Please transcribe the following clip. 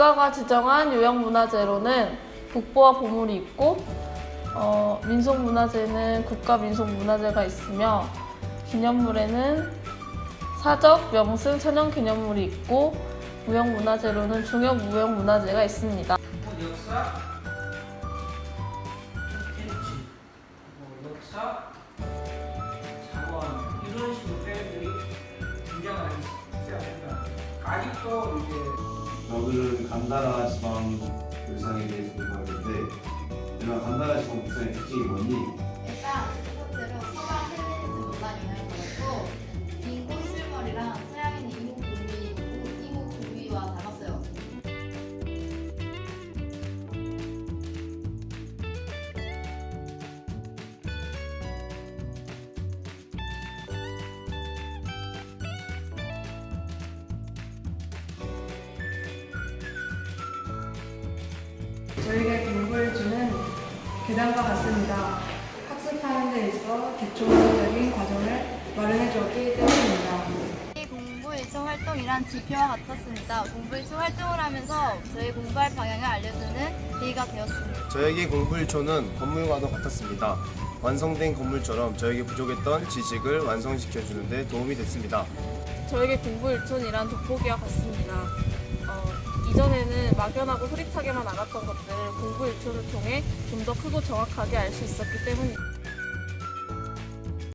국가가 지정한 유형문화재로는 북보와 보물이 있고 어, 민속문화재는 국가민속문화재가 있으며 기념물에는 사적, 명승, 천연기념물이 있고 무형문화재로는 중형 무형문화재가 있습니다. 뭐 역사, 콘텐츠, 뭐 역사, 자원 이런 식으로 표현들이 등장을 하기 시작합니다. 아직도 이제 저들은 간다라 지방 불상에 대해서 공부하는데 이런 간다라 지방 불상의 특징이 뭐니? 일단 첫 번째로 서방 헬레니즘 영향을 받았고 인구 실물이랑 서양인의 이목 구비, 이목 구비와 닮았 저에게 공부를 주는 계단과 같습니다. 학습하는 데 있어 기초적인 과정을 마련해 주었기 때문입니다. 이 공부 일정 활동이란 지표와 같았습니다. 공부 일정 활동을 하면서 저희 공부할 방향을 알려주는 계기가 되었습니다. 저에게 공부 일초는 건물과도 같았습니다. 완성된 건물처럼 저에게 부족했던 지식을 완성시켜 주는 데 도움이 됐습니다. 저에게 공부 일촌이란 돋보기와 같습니다. 어, 이전에는 막연하고 흐릿하게만 알았던 것들을 공부일촌을 통해 좀 더 크고 정확하게 알 수 있었기 때문입니다.